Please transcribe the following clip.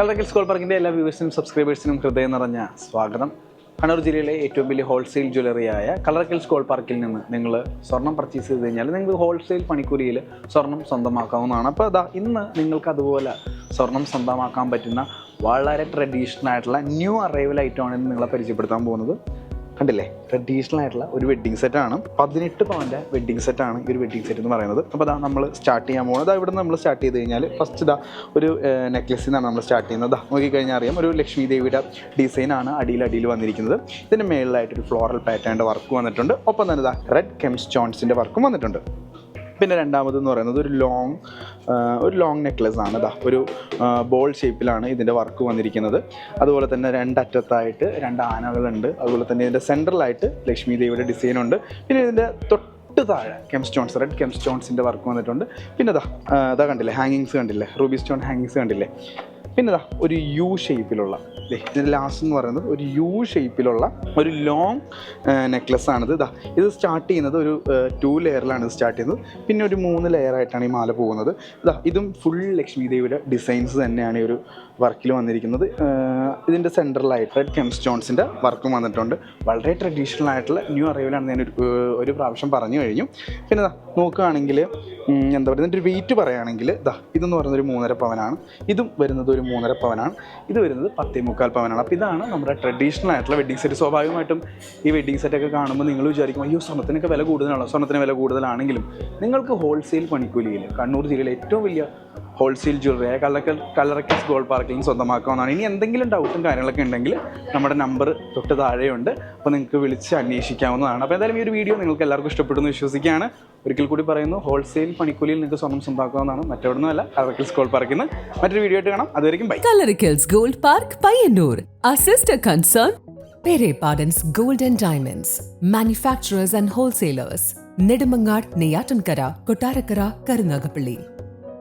കളറക്കൽ school പാർക്കിന്റെ എല്ലാ വ്യൂവേഴ്സിനും സബ്സ്ക്രൈബേഴ്സിനും ഹൃദയം നിറഞ്ഞ സ്വാഗതം. കണ്ണൂർ ജില്ലയിലെ ഏറ്റവും വലിയ ഹോൾസെയിൽ ജ്വല്ലറിയായ കളറക്കൽ സ്കോൾ പാർക്കിൽ നിന്ന് നിങ്ങൾ സ്വർണം പർച്ചേസ് ചെയ്ത് കഴിഞ്ഞാൽ നിങ്ങൾക്ക് ഹോൾസെയിൽ പണിക്കൂലിയിൽ സ്വർണം സ്വന്തമാക്കാവുന്നതാണ്. അപ്പോൾ അതാ ഇന്ന് നിങ്ങൾക്ക് അതുപോലെ സ്വർണം സ്വന്തമാക്കാൻ പറ്റുന്ന വളരെ ട്രഡീഷണൽ ആയിട്ടുള്ള ന്യൂ അറൈവൽ ഐറ്റമാണ് നിങ്ങളെ പരിചയപ്പെടുത്താൻ പോകുന്നത്. കണ്ടില്ലേ? ട്രഡീഷണൽ ആയിട്ടുള്ള ഒരു വെഡ്ഡിങ് സെറ്റാണ് പതിനെട്ട് പവന്റെ സെറ്റ് സെറ്റാണ് ഈ ഒരു വെഡിങ് സെറ്റ് എന്ന് പറയുന്നത്. അപ്പോൾ അതാ നമ്മൾ സ്റ്റാർട്ട് ചെയ്യാൻ പോകുന്നത് അതാ ഇവിടെ നമ്മൾ സ്റ്റാർട്ട് ചെയ്ത് കഴിഞ്ഞാൽ ഫസ്റ്റ് ഇതാ ഒരു നെക്ലസ് നിന്നാണ് നമ്മൾ സ്റ്റാർട്ട് ചെയ്യുന്നത്. നോക്കിക്കഴിഞ്ഞാൽ അറിയാം. ഒരു ലക്ഷ്മി ദേവിയുടെ ഡിസൈനാണ് അടിയിൽ അടിയിൽ വന്നിരിക്കുന്നത്. ഇതിന്റെ മേളിലായിട്ടൊരു ഫ്ലോറൽ പാറ്റേണിന്റെ വർക്ക് വന്നിട്ടുണ്ട്. ഒപ്പം തന്നെ ഇതാ റെഡ് കെംസ് ജോൺസിന്റെ വർക്കും വന്നിട്ടുണ്ട്. പിന്നെ രണ്ടാമത് എന്ന് പറയുന്നത് ഒരു ലോങ് ഒരു ലോങ് നെക്ലസ് ആണ് ഇതാ ഒരു ബോൾ ഷേപ്പിലാണ് ഇതിന്റെ വർക്ക് വന്നിരിക്കുന്നത്. അതുപോലെ തന്നെ രണ്ടറ്റത്തായിട്ട് രണ്ട് ആനകളുണ്ട്. അതുപോലെ തന്നെ ഇതിന്റെ സെൻട്രലായിട്ട് ലക്ഷ്മി ദേവിയുടെ ഡിസൈൻ ഉണ്ട്. പിന്നെ ഇതിന്റെ തൊട്ട് താഴെ കെം സ്റ്റോൺസ് റെഡ് കെം സ്റ്റോൺസിന്റെ വർക്ക് വന്നിട്ടുണ്ട്. പിന്നെ അതാ അതാ കണ്ടില്ലേ? ഹാങ്ങിങ്സ് കണ്ടില്ലേ? റൂബി സ്റ്റോൺ ഹാങ്ങിങ്സ് കണ്ടില്ലേ? പിന്നെ ഇതാ ഒരു യു ഷേപ്പിലുള്ള ഇതിന്റെ ലാസ്റ്റ് എന്ന് പറയുന്നത് ഒരു യു ഷേപ്പിലുള്ള ഒരു ലോങ് നെക്ലസ് ആണിത്. ഇതാ ഇത് സ്റ്റാർട്ട് ചെയ്യുന്നത് ഒരു ടു ലെയറിലാണ് ഇത് സ്റ്റാർട്ട് ചെയ്യുന്നത്. പിന്നെ ഒരു മൂന്ന് ലെയറായിട്ടാണ് ഈ മാല പോകുന്നത്. ഇതാ ഇതും ഫുൾ ലക്ഷ്മി ദേവിയുടെ ഡിസൈൻസ് തന്നെയാണ് ഈ ഒരു വർക്കിൽ വന്നിരിക്കുന്നത്. ഇതിന്റെ സെൻട്രലായിട്ട് റെഡ് കെം സ്റ്റോൺസിന്റെ വർക്കും വന്നിട്ടുണ്ട്. വളരെ ട്രഡീഷണൽ ആയിട്ടുള്ള ന്യൂ അറിവിലാണ് ഞാൻ ഒരു ഒരു പ്രാവശ്യം പറഞ്ഞു കഴിഞ്ഞു. പിന്നെ ഇതാ നോക്കുകയാണെങ്കിൽ എന്താ പറയുക ഇതിന്റെ ഒരു വെയിറ്റ് പറയുകയാണെങ്കിൽ ഇതാ ഇതെന്ന് പറയുന്നത് ഒരു മൂന്നര പവനാണ്. ഇതും വരുന്നത് ഒരു മൂന്നര പവനാണ്. ഇത് വരുന്നത് പത്തേ മുക്കാൽ പവനാണ്. അപ്പോൾ ഇതാണ് നമ്മുടെ ട്രഡീഷണൽ ആയിട്ടുള്ള വെഡ്ഡിങ് സെറ്റ് സ്വാഭാവികമായിട്ടും ഈ വെഡ്ഡിങ് സെറ്റൊക്കെ കാണുമ്പോൾ നിങ്ങൾ വിചാരിക്കും അയ്യോ സ്വർണത്തിനൊക്കെ വില കൂടുതലാണോ? സ്വർണത്തിന് വില കൂടുതലാണെങ്കിലും നിങ്ങൾക്ക് ഹോൾസെയിൽ പണിക്കൂലിയിൽ കണ്ണൂർ ജില്ലയിലെ ഏറ്റവും വലിയ ഹോൾസെയിൽ ജ്വല്ലറിയായ കള്ളക്കൽ കല്ലറക്കൽസ് ഗോൾഡ് പാർക്കിലും സ്വന്തമാക്കാവുന്നതാണ് ഇനി എന്തെങ്കിലും ഡൗട്ടും കാര്യങ്ങളൊക്കെ ഉണ്ടെങ്കിൽ നമ്മുടെ നമ്പർ തൊട്ട് താഴെയുണ്ട്. അപ്പോൾ നിങ്ങൾക്ക് വിളിച്ച് അന്വേഷിക്കാവുന്നതാണ്. അപ്പോൾ എന്തായാലും ഈ ഒരു വീഡിയോ നിങ്ങൾക്ക് എല്ലാവർക്കും ഇഷ്ടപ്പെട്ടു എന്ന് വിശ്വസിക്കുകയാണ്. ഒരിക്കൽ കൂടി പറയുന്നു ഹോൾസെയിൽ പണിക്കൂലിയിൽ നിങ്ങൾക്ക് സ്വന്തം സ്വന്തമാക്കാവുന്നതാണ് മറ്റെവിടുന്നല്ല കളറക്കൽസ് ഗോൾഡ് പാർക്കിൽ നിന്ന് മറ്റൊരു വീഡിയോ ആയിട്ട് കാണാം. അതുവരെയും bye Coloricals Gold Park, Payyanur assist concern Pere Pardon's Gold and Diamonds. Manufacturers and wholesalers. Nedumangad, Neyatankara, Kotarakara, Karunagapalli.